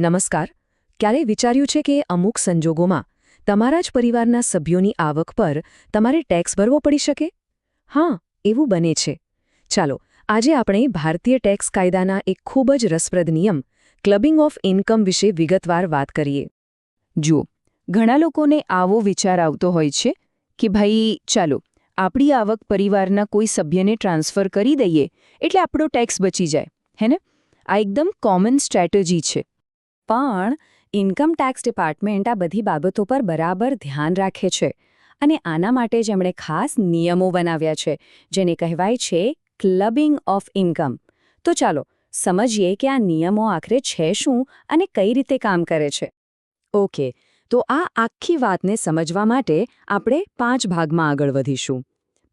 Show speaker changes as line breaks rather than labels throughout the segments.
નમસ્કાર. ક્યારેય વિચાર્યું છે કે અમુક સંજોગોમાં તમારા જ પરિવારના સભ્યોની આવક પર તમારે ટેક્સ ભરવો પડી શકે? હા, એવું બને છે. ચાલો, આજે આપણે ભારતીય ટેક્સ કાયદાના એક ખૂબ જ રસપ્રદ નિયમ ક્લબિંગ ઓફ ઇન્કમ વિશે વિગતવાર વાત કરીએ.
જુઓ, ઘણા લોકોને આવો વિચાર આવતો હોય છે કે ભાઈ, ચાલો, આપણી આવક પરિવારના કોઈ સભ્યને ટ્રાન્સફર કરી દઈએ એટલે આપણો ટેક્સ બચી જાય, હે ને? આ એકદમ કોમન સ્ટ્રેટેજી છે.
પણ ઇન્કમ ટેક્સ ડિપાર્ટમેન્ટ આ બધી બાબતો પર બરાબર ધ્યાન રાખે છે અને આના માટે જ એમણે ખાસ નિયમો બનાવ્યા છે, જેને કહેવાય છે ક્લબિંગ ઓફ ઇન્કમ. તો ચાલો સમજીએ કે આ નિયમો આખરે છે શું અને કઈ રીતે કામ કરે છે. ઓકે તો આ આખી વાતને સમજવા માટે આપણે પાંચ ભાગમાં આગળ વધીશું.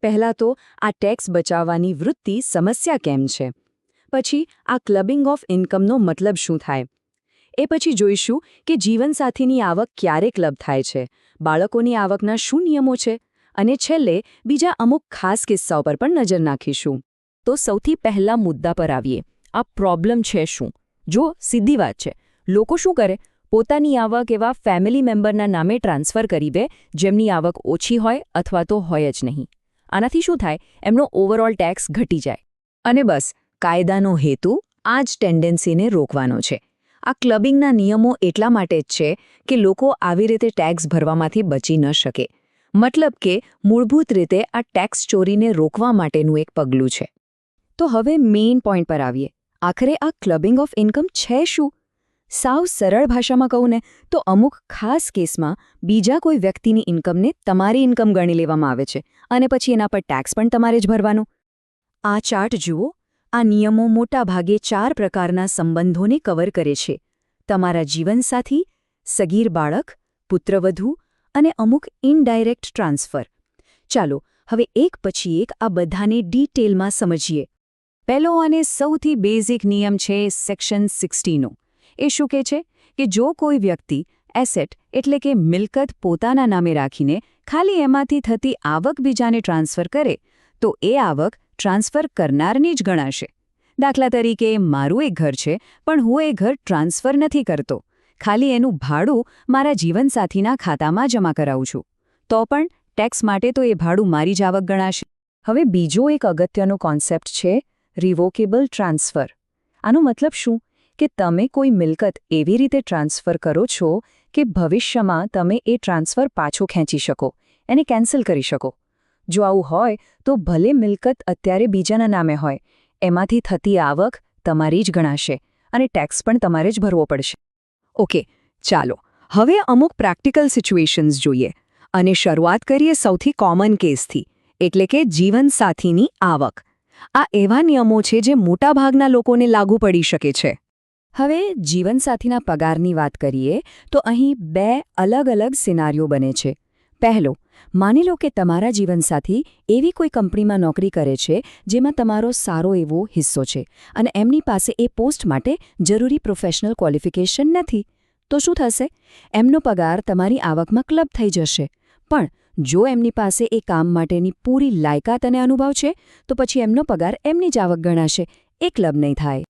પહેલાં તો આ ટેક્સ બચાવવાની વૃત્તિ સમસ્યા કેમ છે? પછી આ ક્લબિંગ ઓફ ઇન્કમનો મતલબ શું થાય? એ પછી જોઈશું કે જીવનસાથીની આવક ક્યારે ક્લબ થાય છે. બાળકોની આવકના શું નિયમો છે? અને છેલ્લે બીજા અમુક ખાસ કિસ્સાઓ પર પણ નજર નાખીશું. તો સૌથી પહેલા મુદ્દા પર આવીએ. આ પ્રોબ્લેમ છે શું? જો સીધી વાત છે, લોકો શું કરે? પોતાની આવક એવા ફેમિલી મેમ્બરના નામે ટ્રાન્સફર કરી દે, જેમની આવક ઓછી હોય અથવા તો હોય જ નહીં. આનાથી શું થાય? એમનો ઓવરઓલ ટેક્સ ઘટી જાય. અને બસ, કાયદાનો હેતુ આ જ ટેન્ડન્સીને રોકવાનો છે. આ ક્લબિંગના નિયમો એટલા માટે જ છે કે લોકો આવી રીતે ટેક્સ ભરવામાંથી બચી ન શકે. મતલબ કે મૂળભૂત રીતે આ ટેક્સ ચોરીને રોકવા માટેનું એક પગલું છે. તો હવે મેઇન પોઈન્ટ પર આવીએ. આખરે આ ક્લબિંગ ઓફ ઇન્કમ છે શું? સાવ સરળ ભાષામાં કહું ને, તો અમુક ખાસ કેસમાં બીજા કોઈ વ્યક્તિની ઇન્કમને તમારી ઇન્કમ ગણી લેવામાં આવે છે અને પછી એના પર ટેક્સ પણ તમારે જ ભરવાનો. આ ચાર્ટ જુઓ. આ નિયમો મોટાભાગે ચાર પ્રકારના સંબંધોને કવર કરે છે. તમારા જીવનસાથી, સગીર બાળક, પુત્રવધુ અને અમુક ઇનડાયરેક્ટ ટ્રાન્સફર ચાલો, હવે એક પછી એક આ બધાને ડિટેલમાં સમજીએ. પહેલો અને સૌથી બેઝિક નિયમ છે સેક્શન સિક્સટીનો એ શું કહે છે? કે જો કોઈ વ્યક્તિ એસેટ એટલે કે મિલકત પોતાના નામે રાખીને ખાલી એમાંથી થતી આવક બીજાને ટ્રાન્સફર કરે, તો એ આવક ટ્રાન્સફર કરનારની જ ગણાશે. દાખલા તરીકે, મારું એક ઘર છે, પણ હું એ ઘર ટ્રાન્સફર નથી કરતો. ખાલી એનું ભાડું મારા જીવનસાથીના ખાતામાં જમા કરાવું છું. તો પણ ટેક્સ માટે તો એ ભાડું મારી જ આવક ગણાશે. હવે બીજો એક અગત્યનો કોન્સેપ્ટ છે, રિવોકેબલ ટ્રાન્સફર. આનો મતલબ શું? કે તમે કોઈ મિલકત એવી રીતે ટ્રાન્સફર કરો છો કે ભવિષ્યમાં તમે એ ટ્રાન્સફર પાછો ખેંચી શકો, એને કેન્સલ કરી શકો. જો આવું હોય, તો ભલે મિલકત અત્યારે બીજાના નામે હોય. એમાંથી થતી આવક તમારી જ ગણાશે અને ટેક્સ પણ તમારે જ ભરવો પડશે. ઓકે ચાલો, હવે અમુક પ્રેક્ટિકલ સિચ્યુએશન્સ જોઈએ. અને શરૂઆત કરીએ સૌથી કોમન કેસથી એટલે કે જીવનસાથીની આવક. આ એવા નિયમો છે જે મોટાભાગના લોકોને લાગુ પડી શકે છે. હવે જીવનસાથીના પગારની વાત કરીએ, તો અહીં બે અલગ અલગ સિનારીઓ બને છે. પહેલો માની લો કે તમારા જીવનસાથી એવી કોઈ કંપનીમાં નોકરી કરે છે જેમાં તમારો સારો એવો હિસ્સો છે અને એમની પાસે એ પોસ્ટ માટે જરૂરી પ્રોફેશનલ ક્વોલિફિકેશન નથી. તો શું થશે? એમનો પગાર તમારી આવકમાં ક્લબ થઈ જશે. પણ જો એમની પાસે એ કામ માટેની પૂરી લાયકાત અને અનુભવ છે, તો પછી એમનો પગાર એમની જ આવક ગણાશે. એ ક્લબ નહીં થાય.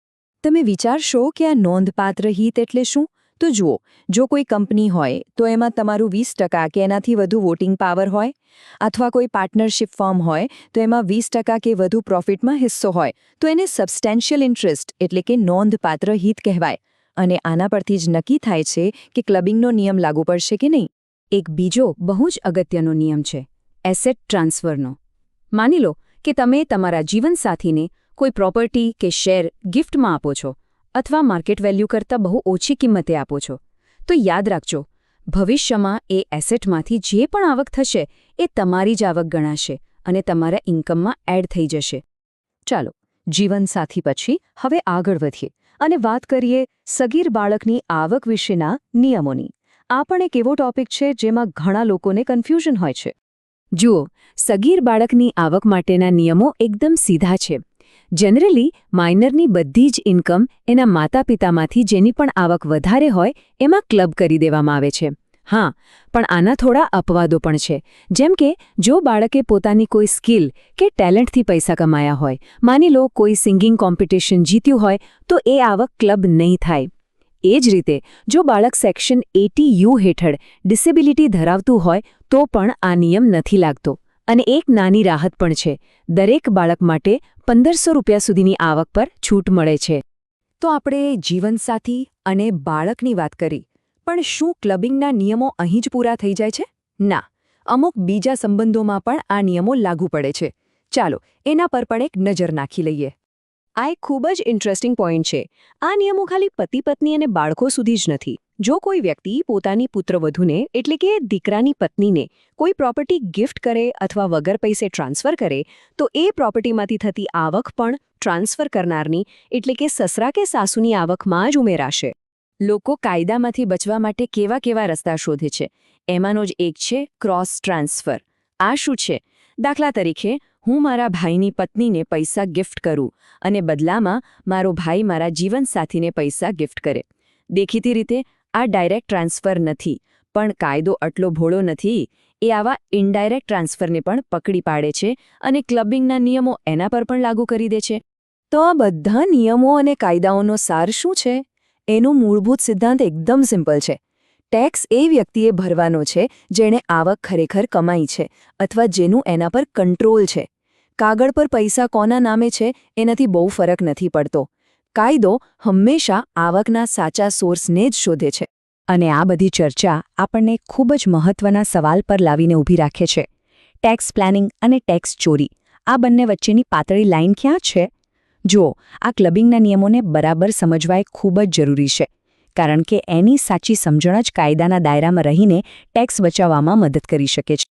તમે વિચારશો કે આ નોંધપાત્ર હિત એટલે શું? તો જુઓ, જો કોઈ કંપની હોય, તો એમાં તમારું વીસ ટકા કે એનાથી વધુ વોટિંગ પાવર હોય, અથવા કોઈ પાર્ટનરશિપ ફર્મ હોય, તો એમાં વીસ ટકા કે વધુ પ્રોફિટમાં હિસ્સો હોય. તો એને સબસ્ટેન્શિયલ ઇન્ટરેસ્ટ એટલે કે નોંધપાત્ર હિત કહેવાય. અને આના પરથી જ નક્કી થાય છે કે ક્લબિંગનો નિયમ લાગુ પડશે કે નહીં. એક બીજો બહુ જ અગત્યનો નિયમ છે એસેટ ટ્રાન્સફરનો માની લો કે તમે તમારા જીવનસાથીને કોઈ પ્રોપર્ટી કે શેર ગિફ્ટમાં આપો છો અથવા માર્કેટ વેલ્યુ કરતાં બહુ ઓછી કિંમતે આપો છો. તો યાદ રાખજો, ભવિષ્યમાં એ એસેટમાંથી જે પણ આવક થશે, એ તમારી જ આવક ગણાશે અને તમારા ઇન્કમમાં એડ થઈ જશે. ચાલો, જીવનસાથી પછી હવે આગળ વધીએ અને વાત કરીએ સગીર બાળકની આવક વિશેના નિયમોની. આ પણ એક એવો ટોપિક છે જેમાં ઘણા લોકોને કન્ફ્યુઝન હોય છે. જુઓ, સગીર બાળકની આવક માટેના નિયમો એકદમ સીધા છે. જનરલી માઇનરની બધી જ ઇન્કમ એના માતા પિતામાંથી જેની પણ આવક વધારે હોય, એમાં ક્લબ કરી દેવામાં આવે છે. હા, પણ આના થોડા અપવાદો પણ છે. જેમ કે, જો બાળકે પોતાની કોઈ સ્કિલ કે ટેલેન્ટથી પૈસા કમાયા હોય, માની લો કોઈ સિંગિંગ કોમ્પિટિશન જીત્યું હોય, તો એ આવક ક્લબ નહીં થાય. એ જ રીતે, જો બાળક સેક્શન એટી યુ હેઠળ ડિસેબિલિટી ધરાવતું હોય, તો પણ આ નિયમ નથી લાગતો. અને એક નાની રાહત પણ છે. દરેક બાળક માટે પંદરસો રૂપિયા સુધીની આવક પર છૂટ મળે છે.
તો આપણે જીવનસાથી અને બાળકની વાત કરી, પણ શું ક્લબિંગના નિયમો અહીં જ પૂરા થઈ જાય છે? ના, અમુક બીજા સંબંધોમાં પણ આ નિયમો લાગુ પડે છે. ચાલો, એના પર પણ એક નજર નાખી લઈએ.
આ એક ખૂબ જ ઇન્ટરેસ્ટિંગ પોઈન્ટ છે. આ નિયમો ખાલી પતિ પત્ની અને બાળકો સુધી જ નથી. જો કોઈ વ્યક્તિ પોતાની પુત્રવધૂને, એટલે કે દીકરાની પત્નીને, કોઈ પ્રોપર્ટી ગિફ્ટ કરે અથવા વગર પૈસે ટ્રાન્સફર કરે, તો એ પ્રોપર્ટીમાંથી થતી આવક પણ ટ્રાન્સફર કરનારની, એટલે કે સસરા કે સાસુની આવકમાં જ ઉમેરાશે. લોકો કાયદામાંથી બચવા માટે કેવા કેવા રસ્તા શોધે છે? એમાંનો જ એક છે ક્રોસ ટ્રાન્સફર આ શું છે? દાખલા તરીકે, હું મારા ભાઈની પત્નીને પૈસા ગિફ્ટ કરું અને બદલામાં મારો ભાઈ મારા જીવનસાથીને પૈસા ગિફ્ટ કરે. દેખીતી રીતે આ ડાયરેક્ટ ટ્રાન્સફર નથી. પણ કાયદો આટલો ભોળો નથી, એ આવા ઇનડાયરેક્ટ ટ્રાન્સફરને પણ પકડી પાડે છે અને ક્લબિંગના નિયમો એના પર પણ લાગુ કરી દે છે.
તો આ બધા નિયમો અને કાયદાઓનો સાર શું છે? એનો મૂળભૂત સિદ્ધાંત એકદમ સિમ્પલ છે. ટેક્સ એ વ્યક્તિએ ભરવાનો છે જેણે આવક ખરેખર કમાઈ છે અથવા જેનું એના પર કંટ્રોલ છે. કાગળ પર પૈસા કોના નામે છે એનાથી બહુ ફરક નથી પડતો. કાયદો હંમેશા આવકના સાચા સોર્સને જ શોધે છે.
અને આ બધી ચર્ચા આપણને ખૂબ જ મહત્વના સવાલ પર લાવીને ઊભી રાખે છે. ટેક્સ પ્લાનિંગ અને ટેક્સ ચોરી, આ બંને વચ્ચેની પાતળી લાઇન ક્યાં છે? જો આ ક્લબિંગના નિયમોને બરાબર સમજવા ખૂબ જ જરૂરી છે, કારણ કે એની સાચી સમજણ જ કાયદાના દાયરામાં રહીને ટેક્સ બચાવવામાં મદદ કરી શકે છે.